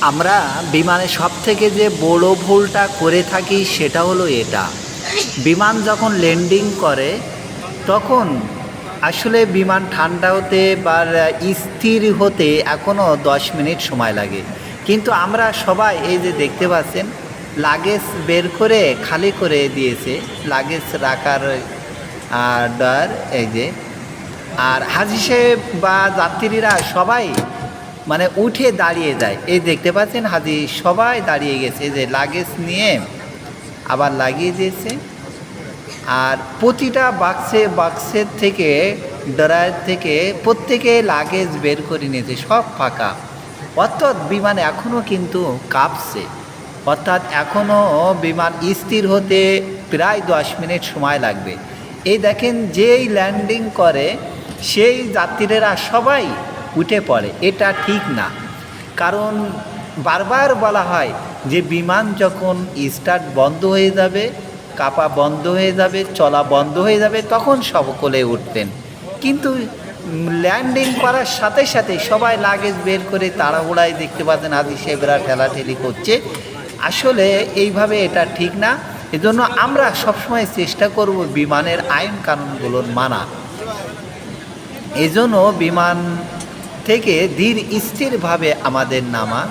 আমরা বিমানে সব থেকে যে বড় ভুলটা করে থাকি সেটা হলো এটা। বিমান যখন ল্যান্ডিং করে, তখন আসলে বিমান ঠান্ডা হতে বা স্থির হতে এখনও দশ মিনিট সময় লাগে। কিন্তু আমরা সবাই এই যে দেখতে পাচ্ছেন লাগেজ বের করে খালি করে দিয়েছে লাগেজ রাখার ডয়ার এই যে। আর হাজি সাহেব বা যাত্রীরা সবাই মানে উঠে দাঁড়িয়ে যায়। এই দেখতে পাচ্ছেন হাজি সবাই দাঁড়িয়ে গেছে যে লাগেজ নিয়ে আবার লাগিয়ে দিয়েছে। আর প্রতিটা বাক্সে বাক্সের থেকে, ড্রয়ার থেকে প্রত্যেকে লাগেজ বের করে নিয়েছে, সব ফাঁকা। অর্থাৎ বিমান এখনও কিন্তু কাঁপছে। অর্থাৎ এখনও বিমান স্থির হতে প্রায় দশ মিনিট সময় লাগবে। এই দেখেন যেই ল্যান্ডিং করে, সেই যাত্রীরা সবাই উঠে পড়ে, এটা ঠিক না। কারণ বারবার বলা হয় যে বিমান যখন স্টার্ট বন্ধ হয়ে যাবে, কাপা বন্ধ হয়ে যাবে, চলা বন্ধ হয়ে যাবে, তখন সকলে উঠতেন কিন্তু ল্যান্ডিং করার সাথে সাথে সবাই লাগেজ বের করে তাড়াহুড়ায় দেখতে পাচ্ছেন আদি সাহেবরা ঠেলাঠেলি করছে। আসলে এইভাবে এটা ঠিক না। এজন্য আমরা সবসময় চেষ্টা করব বিমানের আইন কানুনগুলোর মানা। এজন্য বিমান থেকে ধীর স্থিরভাবে আমাদের নামা